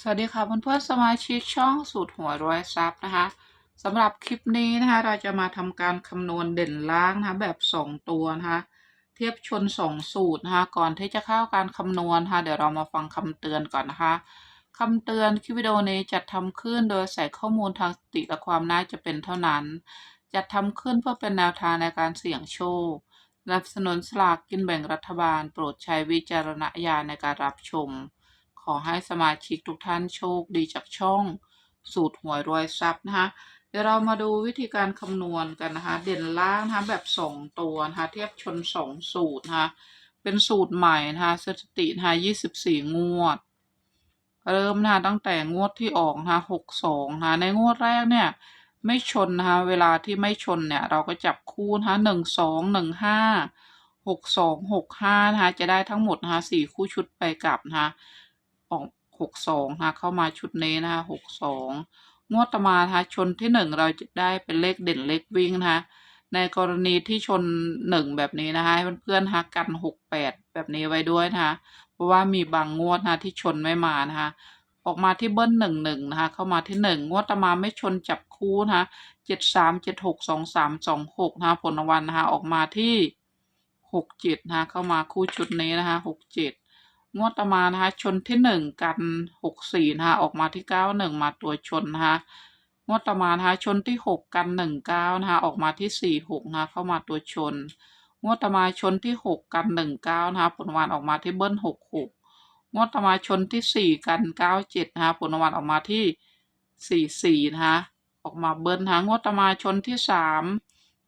สวัสดีค่ะเพื่อนๆสมาชิกช่องสูตรหัวรวยทรัพย์นะคะสำหรับคลิปนี้นะคะเราจะมาทำการคำนวณเด่นล่างนะคะแบบสองตัวนะคะเทียบชนสองสูตรนะคะก่อนที่จะเข้าการคำนวณนะคะเดี๋ยวเรามาฟังคำเตือนก่อนนะคะคำเตือนคลิปวิดีโอนี้จัดทำขึ้นโดยใส่ข้อมูลทางสติและความน่าจะเป็นเท่านั้น จัดทำขึ้นเพื่อเป็นแนวทางในการเสี่ยงโชคสนับสนุนสลากกินแบ่งรัฐบาล โปรดใช้วิจารณญาณในการรับชม อให้สมาชิกทุกท่านโชคดีจากช่อง สูตรหวยรวยทรัพย์นะคะเดี๋ยวเรามาดูวิธีการคำนวณกันนะคะ เด่นล่างนะคะแบบสองตัวนะคะเทียบชนสองสูตรนะคะเป็นสูตรใหม่นะคะสถิตินะคะยี่สิบสี่งวด เริ่มนะคะตั้งแต่งวดที่ออกนะคะหกสองนะคะในงวดแรกเนี่ยไม่ชนนะคะเวลาที่ไม่ชนเนี่ยเราก็จับคู่นะคะหนึ่งสองหนึ่งห้าหกสองหกห้านะคะจะได้ทั้งหมดนะคะสี่คู่ชุดไปกลับนะคะ ออกหกสองนะคะเข้ามาชุดนี้นะคะหกสองงวดต่อมานะคะชนที่หนึ่งเราจะได้เป็นเลขเด่นเลขวิ่งนะคะในกรณีที่ชนหนึ่งแบบนี้นะคะให้เพื่อนๆนะกันหกแปดแบบนี้ไว้ด้วยนะคะเพราะว่ามีบางงวดนะคะที่ชนไม่มานะคะออกมาที่เบิ้ลหนึ่งหนึ่งนะคะเข้ามาที่หนึ่งงวดต่อมาไม่ชนจับคู่นะคะเจ็ดสามเจ็ดหกสองสามสองหกนะคะผลรางวัลนะคะออกมาที่หกเจ็ดนะคะเข้ามาคู่ชุดนี้นะคะหกเจ็ด งวดต่อมานะคะชนที่หนึ่งกันหกสี่นะคะออกมาที่เก้าหนึ่งมาตัวชนนะคะงวดต่อมานะคะชนที่หกกันหนึ่งเก้านะคะออกมาที่สี่หกนะคะเข้ามาตัวชน งวดต่อมาชนที่หกกันหนึ่งเก้านะคะผลวัลออกมาที่เบิ้ลหกหกงวดต่อมาชนที่สี่กันเก้าเจ็ดนะคะผลวัลออกมาที่สี่สี่นะคะออกมาเบิ้ลนะคะงวดต่อมาชนที่สาม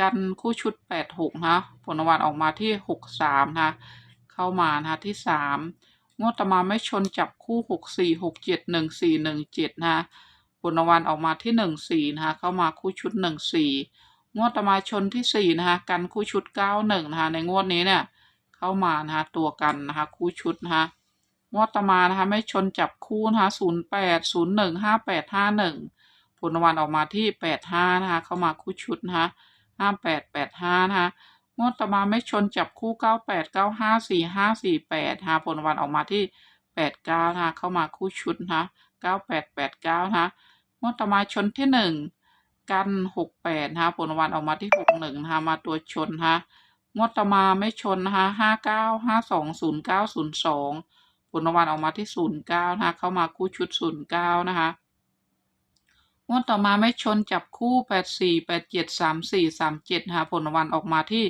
กันคู่ชุดแปดหกนะคะผลวัลออกมาที่หกสามนะคะเข้ามานะคะที่สาม งวดต่อมาไม่ชนจับคู่หกสี่หกเจ็ดหนึ่งสี่หนึ่งเจ็ดนะผลรางวัลออกมาที่หนึ่งสี่นะคะเข้ามาคู่ชุดหนึ่งสี่งวดต่อมาชนที่สี่นะคะกันคู่ชุดเก้าหนึ่งนะคะในงวดนี้เนี่ยเข้ามานะคะตัวกันนะคะคู่ชุดนะคะงวดต่อมานะคะไม่ชนจับคู่นะคะศูนย์แปดศูนย์หนึ่งห้าแปดห้าหนึ่งผลรางวัลออกมาที่แปดห้านะคะเข้ามาคู่ชุดนะคะห้าแปดแปดห้านะคะ งวดต่อมาไม่ชนจับคู่เก้าแปดเก้าห้าสี่ห้าสี่แปดนะผลรางวัลออกมาที่แปดเก้านะเข้ามาคู่ชุดนะคะเก้าแปดแปดเก้านะงวดต่อมาชนที่หนึ่งกันหกแปดนะผลรางวัลออกมาที่หกหนึ่งนะมาตัวชนนะงวดต่อมาไม่ชนนะคะห้าเก้าห้าสองศูนย์เก้าศูนย์สองผลรางวัลออกมาที่ศูนย์เก้านะคะเข้ามาคู่ชุดศูนย์เก้านะคะ งวดต่อมาไม่ชนจับคู่แปดสี่แปดเจ็ดสามสี่สามเจ็ดนะผลรางวัลออกมาที่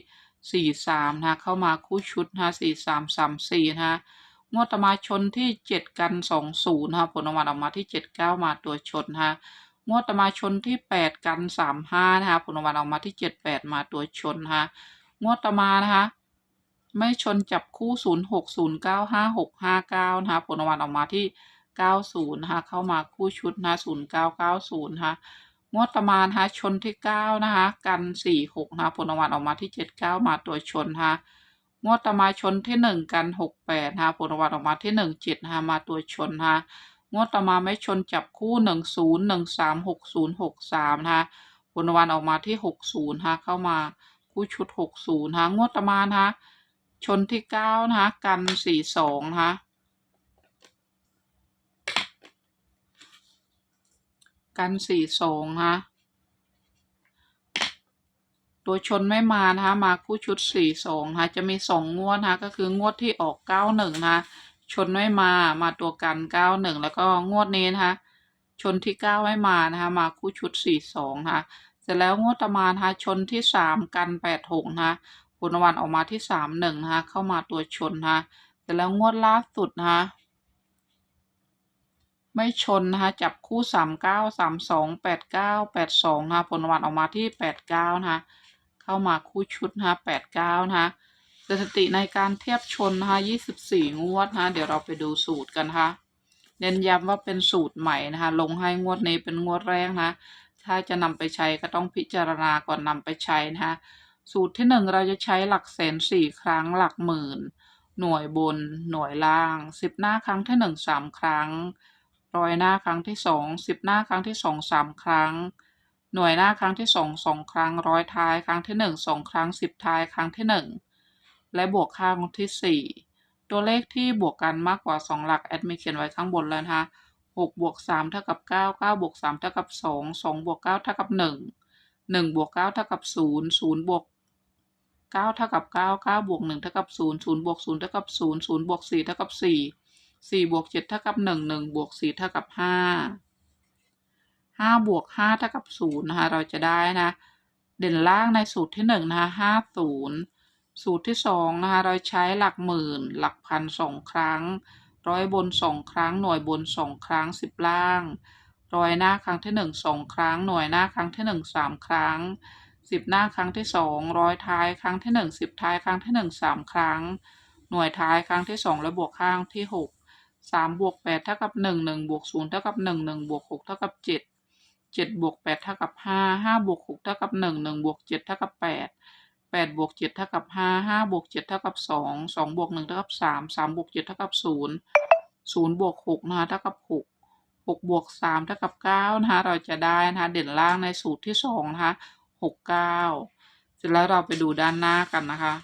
สี่สามนะคะเข้ามาคู่ชุดนะสี่สามสามสี่นะคะงวดต่อมาชนที่เจ็ดกันสองศูนย์นะคะผลรางวัลออกมาที่เจ็ดเก้ามาตัวชนนะคะงวดต่อมาชนที่แปดกันสามห้านะคะผลรางวัลออกมาที่เจ็ดแปดมาตัวชนนะคะงวดต่อมานะคะไม่ชนจับคู่ 0 6 0 9 5 6 5 9 นะคะผลรางวัลออกมาที่ 90นะคะเข้ามาคู่ชุดนะ0 9 9 0นะคะงวดต่อมานะคะชนที่ 9 นะคะ กัน 4 6นะคะผลรางวัลออกมาที่ 79 มาตัวชนนะงวดต่อมาชนที่ 1 กัน 6 8นะคะผลรางวัลออกมาที่ 1 7นะคะมาตัวชนนะงวดต่อมาไม่ชนจับคู่ 1 0 1 3 6 0 6 3นะคะผลรางวัลออกมาที่ 60นะคะเข้ามาคู่ชุด 60นะคะงวดต่อมานะคะชนที่เก้านะคะกันสี่สองนะคะ กันสี่สองนะคะตัวชนไม่มานะคะมาคู่ชุดสี่สองนะคะจะมีสองงวดนะคะก็คืองวดที่ออกเก้าหนึ่งนะคะชนไม่มามาตัวกันเก้าหนึ่งแล้วก็งวดนี้นะคะชนที่เก้าไม่มานะคะมาคู่ชุดสี่สองนะคะเสร็จแล้วงวดตมานะคะชนที่สามกันแปดหกนะคะผลรางวัลออกมาที่สามหนึ่งนะคะเข้ามาตัวชนนะคะแต่แล้วงวดล่าสุดนะคะ ไม่ชนนะคะ จับคู่สามเก้าสามสองแปดเก้าแปดสองนะคะ ผลรางวัลออกมาที่แปดเก้านะคะ เข้ามาคู่ชุดนะคะแปดเก้านะคะสถิติในการเทียบชนนะคะยี่สิบสี่งวดนะคะ เดี๋ยวเราไปดูสูตรกันนะคะเน้นย้ำว่าเป็นสูตรใหม่นะคะ ลงให้งวดนี้เป็นงวดแรกนะ ถ้าจะนำไปใช้ก็ต้องพิจารณาก่อนนำไปใช้นะคะ สูตรที่หนึ่งเราจะใช้หลักแสนสี่ครั้งหลักหมื่น หน่วยบน หน่วยล่างสิบหน้าครั้งที่หนึ่งสามครั้ง ร้อยหน้าครั้งที่สองสิบหน้าครั้งที่สองสามครั้ง หน่วยหน้าครั้งที่สองสองครั้ง ร้อยท้ายครั้งที่หนึ่งสองครั้งสิบท้ายครั้งที่หนึ่งและบวกค่าครั้งที่สี่ตัวเลขที่บวกกันมากกว่าสองหลักแอดมิเขียนไว้ข้างบนแล้วนะคะหกบวกสามเท่ากับเก้าเก้าบวกสามเท่ากับสองสองบวกเก้าเท่ากับหนึ่งหนึ่งบวกเก้าเท่ากับศูนย์ศูนย์บวกเก้าเท่ากับเก้าเก้าบวกหนึ่งเท่ากับศูนย์ศูนย์บวกศูนย์เท่ากับศูนย์ศูนย์บวกสี่เท่ากับสี่ สี่บวกเจ็ดเท่ากับหนึ่งหนึ่งบวกสี่เท่ากับห้าห้าบวกห้าเท่ากับศูนย์นะคะ เราจะได้นะ เด่นล่างในสูตรที่หนึ่งนะคะห้าศูนย์สูตรที่สองนะคะ เราใช้หลักหมื่น หลักพันสองครั้ง ร้อยบนสองครั้ง หน่วยบนสองครั้งสิบล่างร้อยหน้าครั้งที่หนึ่งสองครั้ง หน่วยหน้าครั้งที่หนึ่งสามครั้งสิบหน้าครั้งที่สองร้อยท้ายครั้งที่หนึ่งสิบท้ายครั้งที่หนึ่งสามครั้ง หน่วยท้ายครั้งที่สองและบวกข้างที่หก สามบวกแปดเท่ากับหนึ่งหนึ่งบวกศูนย์เท่ากับหนึ่งหนึ่งบวกหกเท่ากับเจ็ดเจ็ดบวกแปดเท่ากับห้าห้าบวกหกเท่ากับหนึ่งหนึ่งบวกเจ็ดเท่ากับแปดแปดบวกเจ็ดเท่ากับห้าห้าบวกเจ็ดเท่ากับสองสองบวกหนึ่งเท่ากับสามสามบวกเจ็ดเท่ากับศูนย์ศูนย์บวกหกนะคะเท่ากับหกหกบวกสามเท่ากับเก้านะคะเราจะได้นะคะเด่นล่างในสูตรที่สองนะคะหกเก้าเสร็จแล้วเราไปดูด้านหน้ากันนะคะ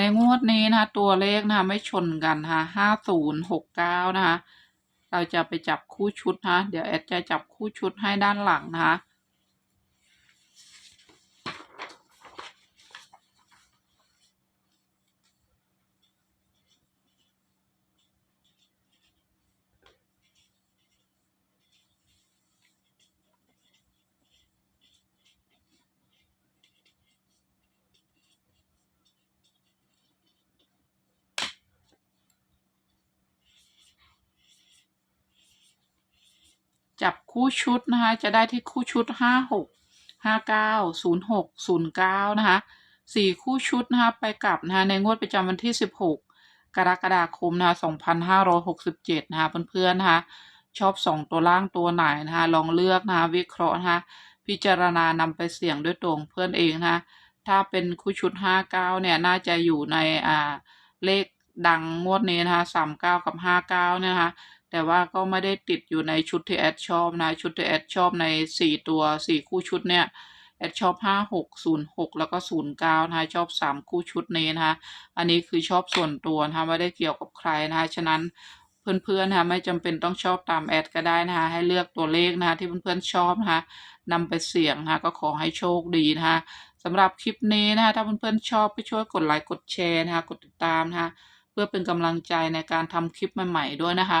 ในงวดนี้นะคะตัวเลขนะคะไม่ชนกันนะคะห้าศูนย์หกเก้านะคะ เราจะไปจับคู่ชุดนะคะเดี๋ยวแอดจะจับคู่ชุดให้ด้านหลังนะคะ จับคู่ชุดนะคะ จะได้ที่คู่ชุดห้าหกห้าเก้าศูนะคะสี่คู่ชุดนะคะไปกลับนะคะในงวดประจำวันที่สิบหกรกฎาคมนะคะสองพันะคะเพื่อนๆนะคะชอบสองตัวล่างตัวไหนนะคะลองเลือกนะคะวิเคราะห์นะคะพิจารณานำไปเสี่ยงด้วยตัวของเพื่อนเองนะคะถ้าเป็นคู่ชุดห้าเนี่ยน่าจะอยู่ในอ่าเลขดังงวดนี้นะคะสามเก้ากับห้าเก้าเนี่ยนะคะ แต่ว่าก็ไม่ได้ติดอยู่ในชุดที่แอดชอบนะ ชุดที่แอดชอบในสี่ตัวสี่คู่ชุดเนี่ยแอดชอบห้าหกศูนย์หกแล้วก็ศูนย์เก้านะคะชอบสามคู่ชุดนี้นะคะอันนี้คือชอบส่วนตัวนะคะไม่ได้เกี่ยวกับใครนะคะฉะนั้นเพื่อนๆนะคะไม่จำเป็นต้องชอบตามแอดก็ได้นะคะให้เลือกตัวเลขนะคะที่เพื่อนๆชอบนะคะนำไปเสี่ยงนะคะก็ขอให้โชคดีนะคะสำหรับคลิปนี้นะคะถ้าเพื่อนๆชอบก็ช่วยกดไลค์กดแชร์นะคะกดติดตามนะคะเพื่อเป็นกำลังใจในการทำคลิปใหม่ๆด้วยนะคะ